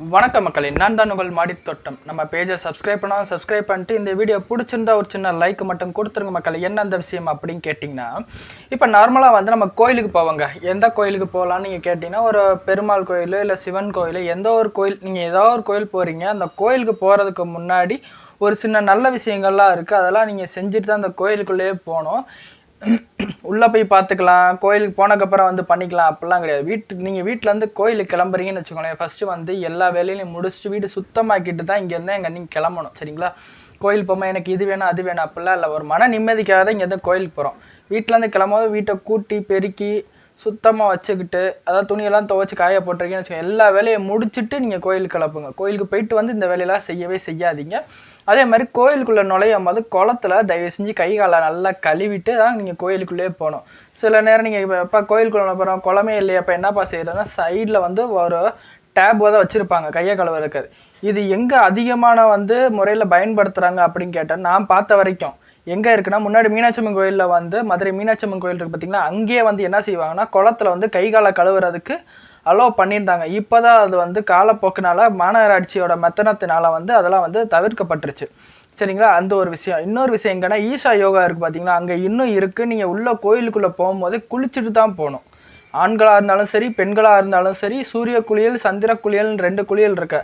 வணக்கம் மக்களே நான் தான் உங்கள் மாடி தோட்டம். நம்ம பேஜை சப்ஸ்கிரைப் பண்ணால் சப்ஸ்கிரைப் பண்ணிட்டு இந்த வீடியோ பிடிச்சிருந்தா ஒரு சின்ன லைக் மட்டும் கொடுத்துருங்க மக்கள். என்ன அந்த விஷயம் அப்படின்னு கேட்டிங்கன்னா இப்போ நார்மலாக வந்து நம்ம கோயிலுக்கு போவாங்க. எந்த கோயிலுக்கு போகலான்னு நீங்கள் கேட்டிங்கன்னா ஒரு பெருமாள் கோயில் இல்லை சிவன் கோயில் எந்த ஒரு கோயில் நீங்கள் ஏதோ ஒரு கோயில் போகிறீங்க அந்த கோயிலுக்கு போகிறதுக்கு முன்னாடி ஒரு சின்ன நல்ல விஷயங்கள்லாம் இருக்குது அதெல்லாம் நீங்கள் செஞ்சுட்டு தான் அந்த கோயிலுக்குள்ளேயே போகணும். உள்ளே போய் பார்த்துக்கலாம். கோயிலுக்கு போனதுக்கப்புறம் வந்து பண்ணிக்கலாம். அப்படிலாம் கிடையாது. வீட்டுக்கு நீங்கள் வீட்டிலேருந்து கோயிலுக்கு கிளம்புறீங்கன்னு வச்சுக்கோங்களேன். ஃபஸ்ட்டு வந்து எல்லா வேலையிலையும் முடிச்சுட்டு வீடு சுத்தமாக்கிட்டு தான் இங்கேருந்து எங்கே நீங்கள் கிளம்பணும். சரிங்களா? கோயில் போகும்போது எனக்கு இது வேணும் அது வேணும் அப்படிலாம் இல்லை. ஒரு மன நிம்மதிக்காக தான் இங்கேருந்து கோயிலுக்கு போகிறோம் வீட்டிலேருந்து கிளம்பும்போது வீட்டை கூட்டி பெருக்கி சுத்தமாக வச்சுக்கிட்டு அதாவது துணியெல்லாம் துவைச்சி காய போட்டிருக்கீங்கன்னு வச்சுக்கோங்க. எல்லா வேலையை முடிச்சுட்டு நீங்கள் கோயிலுக்கு கிளப்புங்க கோயிலுக்கு போயிட்டு வந்து இந்த வேலையெல்லாம் செய்யவே செய்யாதீங்க. அதே மாதிரி கோயிலுக்குள்ளே நுழையும் போது குளத்துல தயவு செஞ்சு கை காலை நல்லா கழுவிட்டு தான் நீங்கள் கோயிலுக்குள்ளேயே போகணும். சில நேரம் நீங்கள் இப்போ எப்போ கோயிலுக்குள்ள போகிறோம் குளமே இல்லையா அப்போ என்னப்பா செய்யறதுன்னா சைடில் வந்து ஒரு டேப் தான் வச்சுருப்பாங்க கையை கழுவ இது எங்கே அதிகமான வந்து முறையில் பயன்படுத்துகிறாங்க அப்படின்னு கேட்டால் நான் பார்த்த வரைக்கும். எங்கே இருக்குன்னா முன்னாடி மீனாட்சி அம்மன் கோயிலில் வந்து மதுரை மீனாட்சியம்மன் கோயில் இருக்குது பார்த்தீங்கன்னா அங்கேயே வந்து என்ன செய்வாங்கன்னா குளத்துல வந்து கை காலை கழுவுறதுக்கு அலோவ் பண்ணியிருந்தாங்க. இப்போ தான் அது வந்து காலப்போக்குனால மாநகராட்சியோட மெத்தனத்தினால வந்து அதெல்லாம் வந்து தவிர்க்கப்பட்டுருச்சு. சரிங்களா? அந்த ஒரு விஷயம். இன்னொரு விஷயம் எங்கன்னா ஈஷா யோகா இருக்குது பார்த்தீங்களா அங்கே இன்னும் இருக்குது நீங்கள் உள்ள கோயிலுக்குள்ளே போகும்போது குளிச்சுட்டு தான் போகணும். ஆண்களாக இருந்தாலும் சரி பெண்களாக இருந்தாலும் சரி சூரிய குளியல் சந்திர குளியல்னு ரெண்டு குளியல் இருக்கு.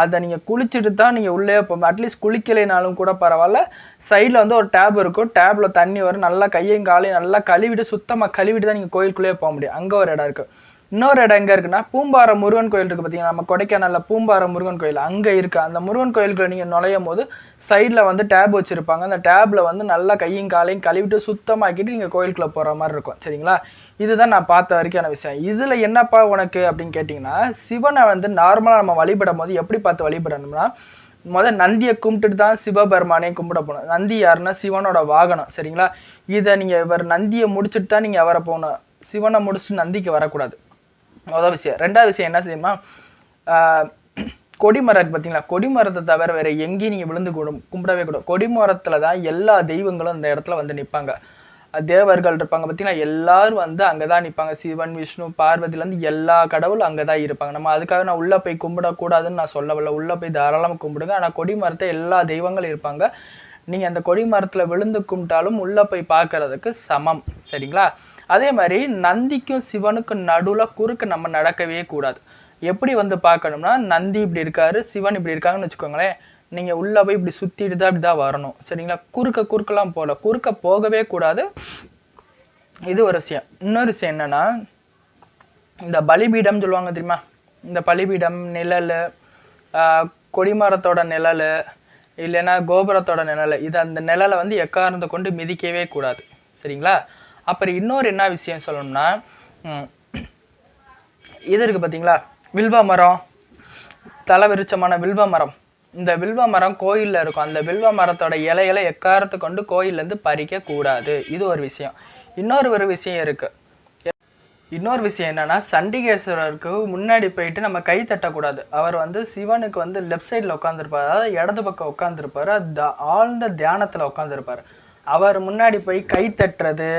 அதை நீங்கள் குளிச்சுட்டு தான் நீங்கள் உள்ளே போகும் அட்லீஸ்ட் குளிக்கலைனாலும் கூட பரவாயில்ல. சைடில் வந்து ஒரு டேப் இருக்கும். டேப்பில் தண்ணி வரும். நல்லா கையையும் காலையும் நல்லா கழுவிட்டு சுத்தமாக கழுவிட்டு தான் நீங்கள் கோயிலுக்குள்ளேயே போக முடியும். அங்கே ஒரு இடம் இருக்குது இன்னொரு இடம் எங்கே இருக்குன்னா பூம்பாறை முருகன் கோயில் இருக்குது பார்த்தீங்கன்னா நம்ம கொடைக்கானலில் பூம்பாறை முருகன் கோயில் அங்கே இருக்குது அந்த முருகன் கோயிலுக்குள்ள நீங்கள் நுழையும் போது சைடில் வந்து டேப் வச்சுருப்பாங்க. அந்த டேப்பில் வந்து நல்லா கையும் காலையும் கழுவிட்டு சுத்தமாக்கிட்டு நீங்கள் கோயிலுக்குள்ளே போகிற மாதிரி இருக்கும். சரிங்களா? இதுதான் நான் பார்த்த வரைக்கான விஷயம். இதில் என்னப்பா உனக்கு அப்படின்னு கேட்டிங்கன்னா சிவனை வந்து நார்மலாக நம்ம வழிபடும் போது எப்படி பார்த்து வழிபடணும்னா முதல் நந்தியை கும்பிட்டுட்டு தான் சிவபெருமானையும் கும்பிட போகணும். நந்தி யாருன்னா சிவனோட வாகனம். சரிங்களா? இதை நீங்கள் இவர் நந்தியை முடிச்சுட்டு தான் நீங்கள் அவரை போகணும். சிவனை முடிச்சுட்டு நந்திக்கு வரக்கூடாது. மொதல் விஷயம். ரெண்டாவது விஷயம் என்ன செய்யுமா கொடிமரம் பார்த்தீங்களா? கொடிமரத்தை தவிர வேற எங்கேயும் நீங்கள் விழுந்து கூடும் கும்பிடவே கூடும் கொடிமரத்தில் தான் எல்லா தெய்வங்களும் அந்த இடத்துல வந்து நிற்பாங்க. தேவர்கள் இருப்பாங்க பார்த்தீங்கன்னா எல்லாரும் வந்து அங்கே தான் நிற்பாங்க. சிவன் விஷ்ணு பார்வதிலேருந்து எல்லா கடவுளும் அங்கே தான் இருப்பாங்க. நம்ம அதுக்காக நான் உள்ளே போய் கும்பிடக்கூடாதுன்னு நான் சொல்லவில்லை. உள்ளே போய் தாராளமாக கும்பிடுங்க. ஆனால் கொடிமரத்தை எல்லா தெய்வங்களும் இருப்பாங்க. நீங்கள் அந்த கொடிமரத்தில் விழுந்து கும்பிட்டாலும் உள்ளே போய் பார்க்கறதுக்கு சமம். சரிங்களா? அதே மாதிரி நந்திக்கும் சிவனுக்கும் நடுவில் குறுக்க நம்ம நடக்கவே கூடாது. எப்படி வந்து பார்க்கணும்னா நந்தி இப்படி இருக்காரு சிவன் இப்படி இருக்காங்கன்னு வச்சுக்கோங்களேன். நீங்கள் உள்ளே போய் இப்படி சுற்றிட்டு தான் இப்படி தான் வரணும். சரிங்களா? குறுக்க குறுக்கெல்லாம் போகல. குறுக்க போகவே கூடாது. இது ஒரு விஷயம். இன்னொரு விஷயம் என்னன்னா இந்த பலிபீடம் சொல்லுவாங்க தெரியுமா? இந்த பலிபீடம் நிழல் கொடிமரத்தோட நிழல் இல்லைன்னா கோபுரத்தோட நிழல். இது அந்த நிழலை வந்து எக்காரணத்தை கொண்டு மிதிக்கவே கூடாது. சரிங்களா? அப்புறம் இன்னொரு என்ன விஷயம் சொல்லணும்னா இது இருக்குது பார்த்தீங்களா வில்வ மரம் தலைவிருச்சமான வில்வ மரம். இந்த வில்வ மரம் கோயிலில் இருக்கும். அந்த வில்வ மரத்தோட இலையில எக்காரத்தை கொண்டு கோயிலேருந்து பறிக்கக்கூடாது இது ஒரு விஷயம். இன்னொரு ஒரு விஷயம் இருக்குது இன்னொரு விஷயம் என்னென்னா சண்டிகேஸ்வரருக்கு முன்னாடி போயிட்டு நம்ம கை தட்டக்கூடாது. அவர் வந்து சிவனுக்கு வந்து லெஃப்ட் சைடில் உட்காந்துருப்பார் அதாவது இடது பக்கம் உட்காந்துருப்பார் த ஆழ்ந்த தியானத்தில் உட்காந்துருப்பார் அவர் முன்னாடி போய் கை தட்டுறது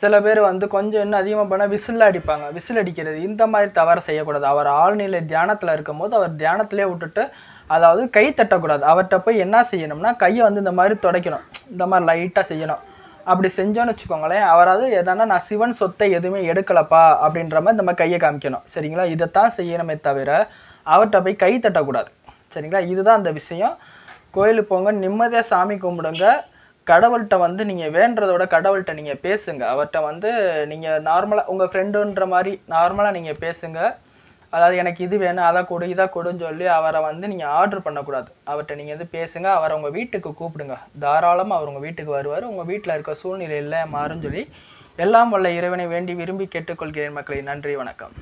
சில பேர் வந்து கொஞ்சம் இன்னும் அதிகமாக பண்ணால் விசில் அடிப்பாங்க. விசில் அடிக்கிறது இந்த மாதிரி தவறு செய்யக்கூடாது. அவர் ஆழ்நிலை தியானத்தில் இருக்கும்போது அவர் தியானத்திலே விட்டுட்டு அதாவது கை தட்டக்கூடாது. அவர்கிட்ட போய் என்ன செய்யணும்னா கையை வந்து இந்த மாதிரி துடைக்கணும். இந்த மாதிரி லைட்டாக செய்யணும். அப்படி செஞ்சோன்னு வச்சுக்கோங்களேன் அவராவது என்னன்னா நான் சிவன் சொத்தை எதுவுமே எடுக்கலப்பா அப்படின்ற மாதிரி இந்த மாதிரி கையை காமிக்கணும். சரிங்களா? இதைத்தான் செய்யணுமே தவிர அவர்கிட்ட போய் கை தட்டக்கூடாது. சரிங்களா? இதுதான் அந்த விஷயம். கோயிலுக்கு போங்க நிம்மதியாக சாமி கும்பிடுங்க. கடவுள்கிட்ட வந்து நீங்கள் வேண்டுறதோட கடவுள்கிட்ட நீங்கள் பேசுங்க. அவர்கிட்ட வந்து நீங்கள் நார்மலாக உங்கள் ஃப்ரெண்டுன்ற மாதிரி நார்மலாக நீங்கள் பேசுங்க. அதாவது எனக்கு இது வேணும் அதை கொடு இதை கொடுன்னு சொல்லி அவரை வந்து நீங்கள் ஆர்டர் பண்ணக்கூடாது. அவர்கிட்ட நீங்கள் வந்து பேசுங்க. அவரை உங்கள் வீட்டுக்கு கூப்பிடுங்க. தாராளமாக அவர் உங்கள் வீட்டுக்கு வருவார். உங்கள் வீட்டில் இருக்க சூழ்நிலை இல்லை மாறுன்னு சொல்லி எல்லாம் வல்ல இறைவனை வேண்டி விரும்பி கேட்டுக்கொள்கிறேன் மக்களை. நன்றி வணக்கம்.